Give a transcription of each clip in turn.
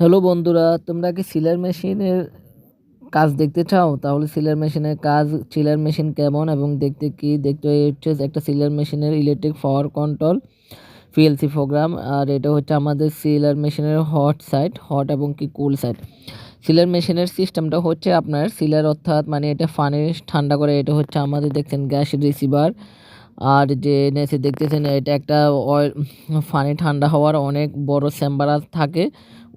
Hello বন্ধুরা, তোমরা কি সিলার মেশিনের কাজ দেখতে চাও? তাহলে সিলার মেশিনের কাজ সিলার মেশিন কেমন এবং দেখতে কি? দেখতে হচ্ছে একটা সিলার মেশিনের electric power control PLC program আর এটা হচ্ছে আমাদের সিলার মেশিনের হট সাইড হট এবং কি কুল সাইড সিলার মেশিনের সিস্টেমটা হচ্ছে আপনার সিলার অর্থাৎ মানে এটা ফানি ঠান্ডা করে, এটা হচ্ছে আমাদের দেখছেন গ্যাস রিসিভার আর যে নেসে দেখতেছেন, এটা একটা অয়েল ফানি ঠান্ডা হওয়ার অনেক বড় চেম্বার থাকে।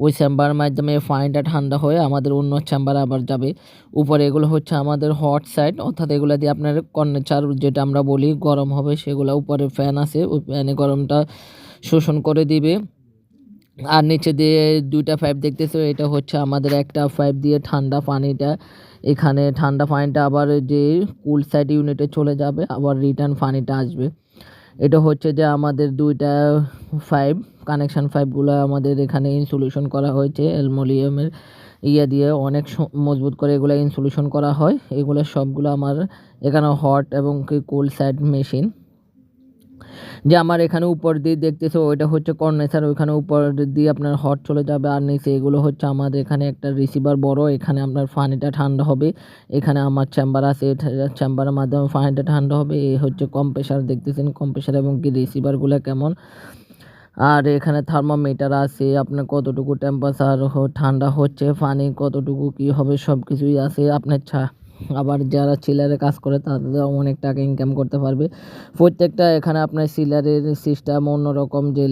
ওই চেম্বার মাধ্যমে ফানিটা ঠান্ডা হয়ে আমাদের অন্য চেম্বারে আবার যাবে। উপরে এগুলো হচ্ছে আমাদের হট সাইড অর্থাৎ এগুলো দিয়ে আপনার কর্নেচার যেটা আমরা বলি, গরম হবে, সেগুলো উপরে ফ্যান আছে, ওই ফ্যানে গরমটা শোষণ করে দিবে। আর নিচে দিয়ে দুইটা পাইপ দেখতেছো, এটা হচ্ছে আমাদের একটা পাইপ দিয়ে ঠান্ডা পানিটা। এখানে ঠান্ডা পানিটা আবার যে কুল সাইড ইউনিটে চলে যাবে, আবার রিটার্ন পানিটা আসবে। এটা হচ্ছে যে আমাদের দুইটা পাইপ কানেকশান পাইপগুলো আমাদের এখানে ইনসুলেশন করা হয়েছে, অ্যালমোনিয়ামের ইয়ে দিয়ে অনেক মজবুত করে এগুলো ইনসুলেশন করা হয়। এগুলো সবগুলো আমার এখানে হট এবং কি কোল সাইড মেশিন যে আমার এখানে উপর দিয়ে দেখতেছো, ওইটা হচ্ছে কর্নেসার, ওইখানে উপর দিয়ে আপনার হট চলে যাবে। আর নিচে এগুলো হচ্ছে আমাদের এখানে একটা রিসিভার বড়, এখানে আপনার পানিটা ঠান্ডা হবে। এখানে আমার চেম্বার আছে চেম্বারের মাধ্যমে পানিটা ঠান্ডা হবে। এই হচ্ছে কম্প্রেসার দেখতেছেন কম্প্রেসার এবং কি রিসিভারগুলো কেমন। আর এখানে থার্মোমিটার আছে, আপনার কতটুকু টেম্পারেচার ঠান্ডা হচ্ছে, পানি কতটুকু কি হবে সব কিছুই আছে। আপনার ছা আবার যারা সিলারে কাজ করে তাদের অনেক টাকা ইনকাম করতে পারবে। প্রত্যেকটা এখানে আপনার সিলারের সিস্টেম অন্যরকম, যে